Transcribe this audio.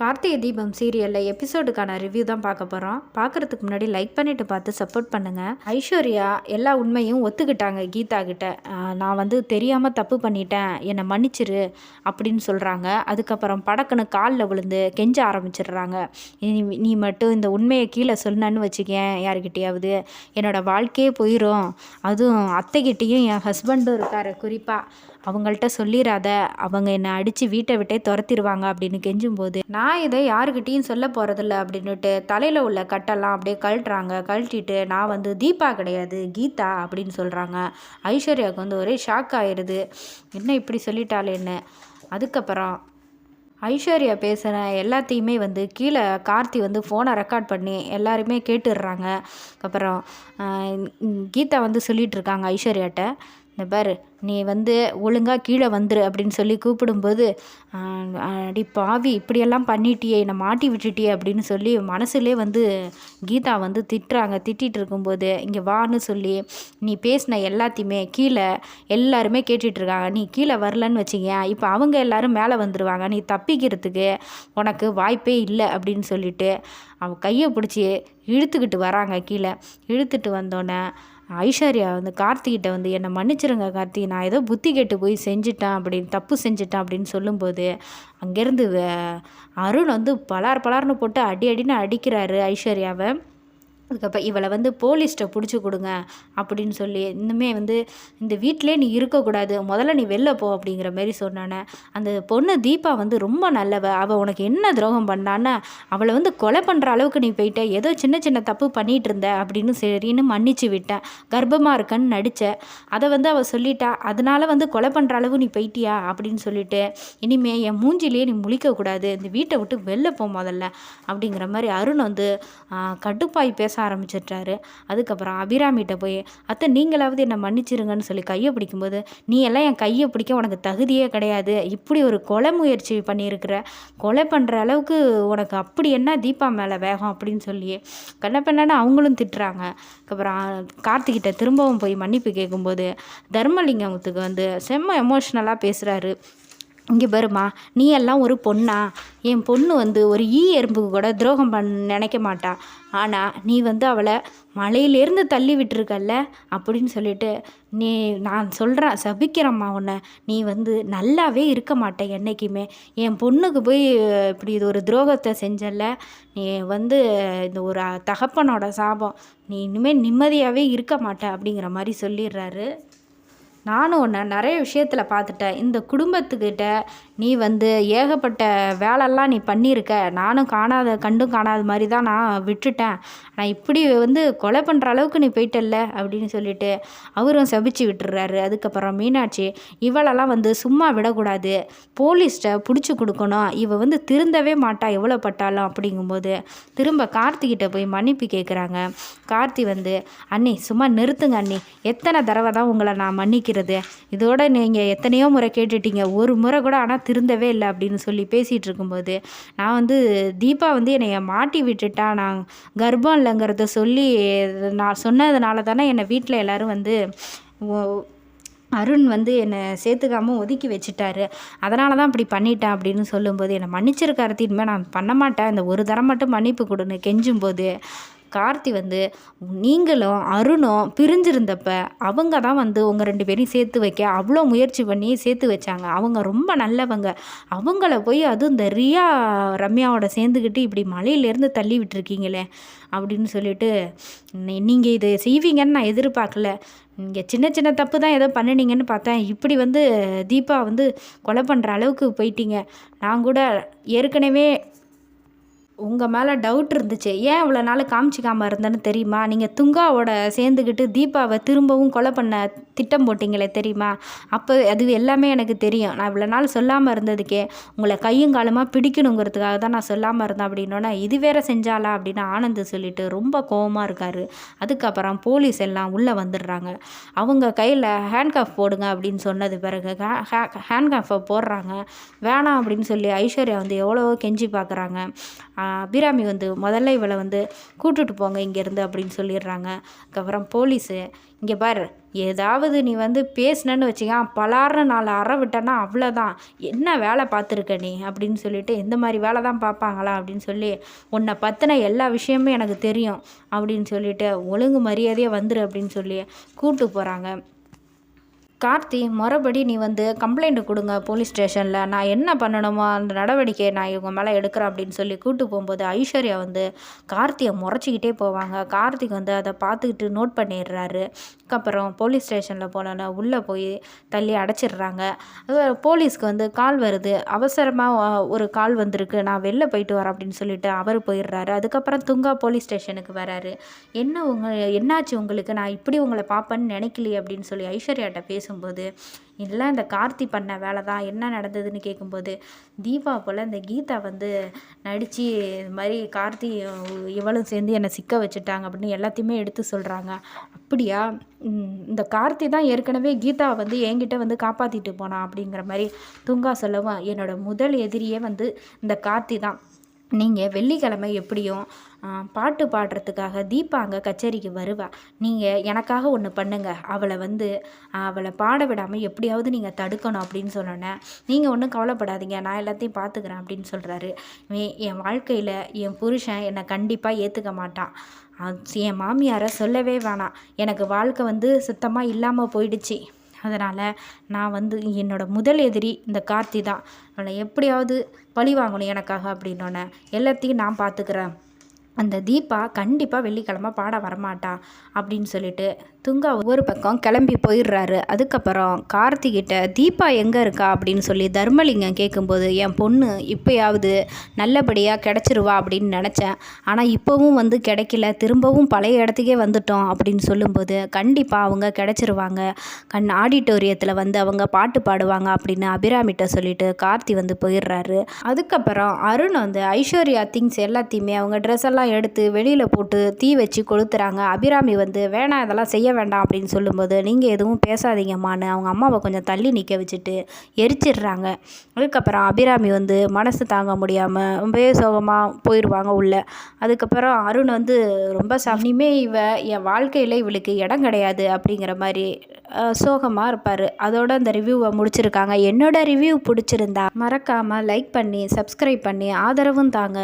கார்த்திகை தீபம் சீரியலில் எபிசோடுக்கான ரிவ்யூ தான் பார்க்க போகிறோம் பார்க்குறதுக்கு முன்னாடி லைக் பண்ணிவிட்டு பார்த்து சப்போர்ட் பண்ணுங்கள் ஐஸ்வர்யா எல்லா உண்மையும் ஒத்துக்கிட்டாங்க கீதா கிட்ட. நான் வந்து தெரியாமல் தப்பு பண்ணிட்டேன். என்னை மன்னிச்சிரு அப்படின்னு சொல்கிறாங்க அதுக்கப்புறம் படக்குன்னு காலில் விழுந்து கெஞ்ச ஆரம்பிச்சிடுறாங்க. நீ நீ மட்டும் இந்த உண்மையை கீழே சொன்னேன்னு வச்சுக்கேன் யாருக்கிட்டேயாவது. என்னோடய வாழ்க்கையே போயிடும் அதுவும் அத்தைக்கிட்டேயும் என் ஹஸ்பண்டும் இருக்காரு குறிப்பாக அவங்கள்ட்ட சொல்லிடாத அவங்க என்னை அடித்து வீட்டை விட்டே துரத்திடுவாங்க அப்படின்னு கெஞ்சும்போது நான் இதை யாருக்கிட்டேயும் சொல்ல போகிறதில்ல அப்படின்னுட்டு தலையில் உள்ள கட்டெல்லாம் அப்படியே கழட்டுறாங்க. கழட்டிட்டு நான் வந்து தீபா கிடையாது கீதா அப்படின்னு சொல்கிறாங்க ஐஸ்வர்யாவுக்கு வந்து ஒரே ஷாக் ஆயிடுது என்ன இப்படி சொல்லிட்டாளேன்னு அதுக்கப்புறம் ஐஸ்வர்யா பேசுகிற எல்லாத்தையுமே வந்து கீழே கார்த்தி வந்து ஃபோனை ரெக்கார்ட் பண்ணி எல்லாருமே கேட்டுடுறாங்க. அப்புறம் கீதா வந்து சொல்லிகிட்ருக்காங்க ஐஸ்வர்யாட்ட. இந்த பாரு நீ வந்து ஒழுங்காக கீழே வந்துரு அப்படின்னு சொல்லி கூப்பிடும்போது அடி பாவி இப்படியெல்லாம் பண்ணிட்டியே என்னை மாட்டி விட்டுட்டியே அப்படின்னு சொல்லி மனசுலே வந்து கீதா வந்து திட்டுறாங்க. திட்டிகிட்டு இருக்கும்போது இங்கே வான்னு சொல்லி நீ பேசின எல்லாத்தையுமே கீழே எல்லாருமே கேட்டுட்ருக்காங்க நீ கீழே வரலன்னு வச்சிங்க இப்போ அவங்க எல்லாரும் மேலே வந்துடுவாங்க நீ தப்பிக்கிறதுக்கு உனக்கு வாய்ப்பே இல்லை அப்படின்னு சொல்லிட்டு அவன் கையை பிடிச்சி இழுத்துக்கிட்டு வராங்க கீழே. இழுத்துட்டு வந்தோடனே ஐஸ்வர்யா வந்து கார்த்திகிட்ட வந்து என்னை மன்னிச்சிருங்க கார்த்தி நான் ஏதோ புத்தி கெட்டு போய் செஞ்சுட்டேன் அப்படின்னு தப்பு செஞ்சுட்டேன் அப்படின்னு சொல்லும்போது அங்கேருந்து வே- அருண் வந்து பலார் பலார்னு போட்டு அடி அடின்னு அடிக்கிறாரு ஐஸ்வர்யாவை. அதுக்கப்புறம் இவளை வந்து போலீஸ்கிட்ட பிடிச்சி கொடுங்க அப்படின்னு சொல்லி இன்னுமே வந்து இந்த வீட்டிலே நீ இருக்கக்கூடாது முதல்ல நீ வெளில போ அப்படிங்கிற மாரி சொன்னானே அந்த பொண்ணு தீபா வந்து ரொம்ப நல்லவ. அவள் உனக்கு என்ன துரோகம் பண்ணான்னு அவளை வந்து கொலை பண்ணுற அளவுக்கு நீ போயிட்ட ஏதோ சின்ன சின்ன தப்பு பண்ணிகிட்டு இருந்த அப்படின்னு சரின்னு மன்னிச்சு விட்டேன் கர்ப்பமாக இருக்கன்னு நடித்த அதை வந்து அவள் சொல்லிட்டா அதனால வந்து கொலை பண்ணுற அளவு நீ போயிட்டியா? அப்படின்னு சொல்லிட்டு இனிமே என் மூஞ்சிலேயே நீ முழிக்கக்கூடாது. இந்த வீட்டை விட்டு வெளில போ முதல்ல. அப்படிங்கிற மாதிரி அருண் வந்து கட்டுப்பாய் கடுப்பாய் பேச ஆரம்பிச்சிட்றாரு. அதுக்கப்புறம் அபிராமிகிட்ட போய் அத்தை நீங்களாவது என்னை மன்னிச்சிருங்கன்னு சொல்லி கையை பிடிக்கும்போது நீ எல்லாம் என் கையை பிடிக்க உனக்கு தகுதியே கிடையாது. இப்படி ஒரு கொலை முயற்சி பண்ணியிருக்கிற கொலை பண்ணுற அளவுக்கு உனக்கு அப்படி என்ன தீபா மேலே வேகம்? அப்படின்னு சொல்லி கண்ணப்பெண்ணன்னு அவங்களும் திட்டுறாங்க. அதுக்கப்புறம் கார்த்திகிட்ட திரும்பவும் போய் மன்னிப்பு கேட்கும்போது தர்மலிங்கத்துக்கு வந்து செம்ம எமோஷ்னலாக பேசுகிறாரு இங்கே பாருமா நீ எல்லாம் ஒரு பொண்ணா? என் பொண்ணு வந்து ஒரு ஈ எறும்புக்கு கூட துரோகம் பண்ண நினைக்க மாட்டா. ஆனால் நீ வந்து அவளை மலையிலேருந்து தள்ளி விட்டுருக்கல்ல? அப்படின்னு சொல்லிட்டு நீ நான் சொல்கிறேன் சபிக்கிறம்மா உன்னை. நீ வந்து நல்லாவே இருக்க மாட்டேன் என்றைக்குமே என் பொண்ணுக்கு போய் இப்படி இது ஒரு துரோகத்தை செஞ்சல்ல. நீ வந்து இந்த ஒரு தகப்பனோட சாபம். நீ இனிமேல் நிம்மதியாகவே இருக்க மாட்ட அப்படிங்கிற மாதிரி சொல்லிடுறாரு. நானும் உன்னை நிறைய விஷயத்தில் பார்த்துட்டேன். இந்த குடும்பத்துக்கிட்ட நீ வந்து ஏகப்பட்ட வேலைலாம் நீ பண்ணியிருக்க. நானும் காணாத கண்டும் காணாத மாதிரி தான் நான் விட்டுட்டேன். நான் இப்படி வந்து கொலை பண்ணுற அளவுக்கு நீ போயிட்டல்ல அப்படின்னு சொல்லிட்டு அவரும் சபிச்சு விட்டுறாரு. அதுக்கப்புறம் மீனாட்சி இவளெல்லாம் வந்து சும்மா விடக்கூடாது. போலீஸ்கிட்ட பிடிச்சி கொடுக்கணும். இவ வந்து திருந்தவே மாட்டா எவ்வளோ பட்டாலும். அப்படிங்கும்போது திரும்ப கார்த்திகிட்ட போய் மன்னிப்பு கேட்குறாங்க கார்த்தி வந்து அண்ணி சும்மா நிறுத்துங்க அண்ணி. எத்தனை தடவை தான் உங்களை நான் மன்னிக்கிறேன். மன்னிக்கிறது இதோட நீங்கள் எத்தனையோ முறை கேட்டுட்டீங்க. ஒரு முறை கூட ஆனால் திருந்தவே இல்லை அப்படின்னு சொல்லி பேசிகிட்டு இருக்கும்போது நான் வந்து தீபா வந்து என்னை மாட்டி விட்டுட்டா நான் கர்ப்பம் இல்லைங்கிறத சொல்லி நான் சொன்னதுனால தானே என்னை வீட்டில் எல்லோரும் வந்து அருண் வந்து என்னை சேர்த்துக்காமல் ஒதுக்கி வச்சுட்டாரு. அதனால தான் இப்படி பண்ணிட்டேன் அப்படின்னு சொல்லும்போது என்னை மன்னிச்சிருக்காரு. இனிமேல் நான் பண்ண மாட்டேன். இந்த ஒரு தரம் மட்டும் மன்னிப்பு கொடுன்னு கெஞ்சும்போது கார்த்தி வந்து நீங்களும் அருணும் பிரிஞ்சிருந்தப்ப அவங்க தான் வந்து உங்கள் ரெண்டு பேரையும் சேர்த்து வைக்க அவ்வளோ முயற்சி பண்ணி சேர்த்து வச்சாங்க. அவங்க ரொம்ப நல்லவங்க. அவங்கள போய் அதுவும் இந்த ரியா ரம்யாவோட சேர்ந்துக்கிட்டு இப்படி மலையிலேருந்து தள்ளி விட்டுருக்கீங்களே அப்படின்னு சொல்லிட்டு நீங்கள் இது செய்வீங்கன்னு நான் எதிர்பார்க்கல. இங்கே சின்ன சின்ன தப்பு தான் ஏதோ பண்ணினீங்கன்னு பார்த்தேன். இப்படி வந்து தீபா வந்து கொலை பண்ணுற அளவுக்கு போயிட்டீங்க. நான் கூட ஏற்கனவே உங்கள் மேலே டவுட் இருந்துச்சு ஏன் இவ்வளோ நாள் காமிச்சிக்காமல் இருந்தேன்னு தெரியுமா? நீங்கள் துங்காவோட சேர்ந்துக்கிட்டு தீபாவை திரும்பவும் கொலை பண்ண திட்டம் போட்டிங்களே தெரியுமா? அப்போ அது எல்லாமே எனக்கு தெரியும். நான் இவ்வளோ நாள் சொல்லாமல் இருந்ததுக்கே உங்களை கையும் காலுமாக பிடிக்கணுங்கிறதுக்காக தான் நான் சொல்லாமல் இருந்தேன் அப்படின்னோடனே இது வேற செஞ்சாலா அப்படின்னு ஆனந்த் சொல்லிட்டு ரொம்ப கோவமாக இருக்காரு. அதுக்கப்புறம் போலீஸ் எல்லாம் உள்ளே வந்துடுறாங்க. அவங்க கையில் ஹேண்ட்காஃப் போடுங்க அப்படின்னு சொன்னது பிறகு ஹேண்ட்காஃபை போடுறாங்க. வேணாம் அப்படின்னு சொல்லி ஐஸ்வர்யா வந்து எவ்வளவோ கெஞ்சி பார்க்குறாங்க. அபிராமி வந்து முதல்ல இவளை வந்து கூட்டுட்டு போங்க இங்கேருந்து அப்படின்னு சொல்லிடுறாங்க. அதுக்கப்புறம் போலீஸு இங்கே பாரு ஏதாவது நீ வந்து பேசுனன்னு வச்சுக்கேன் பலார்னு நாலு அற விட்டேன்னா அவ்வளோதான். என்ன வேலை பார்த்துருக்க நீ அப்படின்னு சொல்லிட்டு இந்த மாதிரி வேலை தான் பார்ப்பாங்களா அப்படின்னு சொல்லி உன்னை பற்றின எல்லா விஷயமும் எனக்கு தெரியும் அப்படின்னு சொல்லிட்டு ஒழுங்கு மரியாதையாக வந்துரு அப்படின்னு சொல்லி கூப்பிட்டு போகிறாங்க கார்த்தி மறுபடி நீ வந்து கம்ப்ளைண்ட் கொடுங்க போலீஸ் ஸ்டேஷனில் நான் என்ன பண்ணணுமோ அந்த நடவடிக்கையை நான் இவங்க மேலே எடுக்கிறேன் அப்படின்னு சொல்லி கூட்டு போகும்போது ஐஸ்வர்யா வந்து கார்த்தியை முறைச்சிக்கிட்டே போவாங்க. கார்த்திக் வந்து அதை பார்த்துக்கிட்டு நோட் பண்ணிடுறாரு. அதுக்கப்புறம் போலீஸ் ஸ்டேஷனில் போனோன்னா உள்ளே போய் தள்ளி அடைச்சிடுறாங்க. போலீஸ்க்கு வந்து கால் வருது. அவசரமாக ஒரு கால் வந்திருக்கு. நான் வெளில போயிட்டு வரேன் அப்படின்னு சொல்லிட்டு அவர் போயிடுறாரு. அதுக்கப்புறம் துங்கா போலீஸ் ஸ்டேஷனுக்கு வராரு. என்ன உங்க என்னாச்சு உங்களுக்கு? நான் இப்படி உங்களை பார்ப்பேன்னு நினைக்கலையே அப்படின்னு சொல்லி ஐஸ்வர்யாட்ட பேசும்போது இல்லை இந்த கார்த்தி பண்ண வேலை தான் என்ன நடந்ததுன்னு கேட்கும்போது தீபா போல் இந்த கீதா வந்து நடித்து இது மாதிரி கார்த்தி இவளும் சேர்ந்து என்னை சிக்க வச்சுட்டாங்க அப்படின்னு எல்லாத்தையுமே எடுத்து சொல்கிறாங்க அப்படியா? இந்த கார்த்தி தான் ஏற்கனவே கீதா வந்து என்கிட்ட வந்து காப்பாற்றிட்டு போனான் அப்படிங்கிற மாதிரி துங்கா சொல்லவும் என்னோட முதல் எதிரியே வந்து இந்த கார்த்தி தான். நீங்கள் வெள்ளிக்கிழமை எப்படியும் பாட்டு பாடுறதுக்காக தீபா அங்கே கச்சேரிக்கு வருவா. நீங்கள் எனக்காக ஒன்று பண்ணுங்கள் அவளை வந்து அவளை பாட விடாமல் எப்படியாவது நீங்கள் தடுக்கணும் அப்படின்னு சொன்னோன்னே நீங்கள் ஒன்றும் கவலைப்படாதீங்க. நான் எல்லாத்தையும் பார்த்துக்கிறேன் அப்படின்னு சொல்கிறாரு என் வாழ்க்கையில் என் புருஷன் என்னை கண்டிப்பாக ஏற்றுக்க மாட்டான். என் மாமியாரை சொல்லவே வேணாம். எனக்கு வாழ்க்கை வந்து சுத்தமாக இல்லாமல் போயிடுச்சு. அதனால் நான் வந்து என்னோட முதல் எதிரி இந்த கார்த்தி தான். அவனை எப்படியாவது பழி வாங்கணும் எனக்காக அப்படின்னோடனே எல்லாத்தையும் நான் பார்த்துக்கிறேன். அந்த தீபா கண்டிப்பாக வெள்ளிக்கிழமை பாட வரமாட்டா அப்படின்னு சொல்லிட்டு துங்கா ஒரு பக்கம் கிளம்பி போயிடுறாரு. அதுக்கப்புறம் கார்த்திகிட்ட தீபா எங்கே இருக்கா? அப்படின்னு சொல்லி தர்மலிங்கம் கேட்கும்போது என் பொண்ணு இப்போயாவது நல்லபடியாக கிடச்சிருவா? அப்படின்னு நினச்சேன். ஆனால் இப்போவும் வந்து கிடைக்கல. திரும்பவும் பழைய இடத்துக்கே வந்துட்டோம் அப்படின்னு சொல்லும்போது கண்டிப்பாக அவங்க கிடச்சிருவாங்க. கண் ஆடிட்டோரியத்தில் வந்து அவங்க பாட்டு பாடுவாங்க அப்படின்னு அபிராமிட்ட சொல்லிட்டு கார்த்தி வந்து போயிடுறாரு. அதுக்கப்புறம் அருண் வந்து ஐஸ்வர்யா திங்ஸ் எல்லாத்தையுமே அவங்க ட்ரெஸ் எல்லாம் எடுத்து வெளியில் போட்டு தீ வச்சு கொளுத்துறாங்க. அபிராமி வந்து வேணாம் இதெல்லாம் செய்ய வேண்டாம் அப்படின்னு சொல்லும்போது நீங்கள் எதுவும் பேசாதீங்கம்மான்னு அவங்க அம்மாவை கொஞ்சம் தள்ளி நிற்க வச்சுட்டு எரிச்சிடுறாங்க. அதுக்கப்புறம் அபிராமி வந்து மனசு தாங்க முடியாமல் ரொம்பவே சோகமாக போயிடுவாங்க உள்ளே. அதுக்கப்புறம் அருண் வந்து ரொம்ப சனிமே இவ என் வாழ்க்கையில் இவளுக்கு இடம் கிடையாது அப்படிங்கிற மாதிரி சோகமாக இருப்பார். அதோட அந்த ரிவ்யூவை முடிச்சிருக்காங்க. என்னோட ரிவ்யூ பிடிச்சிருந்தா மறக்காமல் லைக் பண்ணி சப்ஸ்கிரைப் பண்ணி ஆதரவும் தாங்க.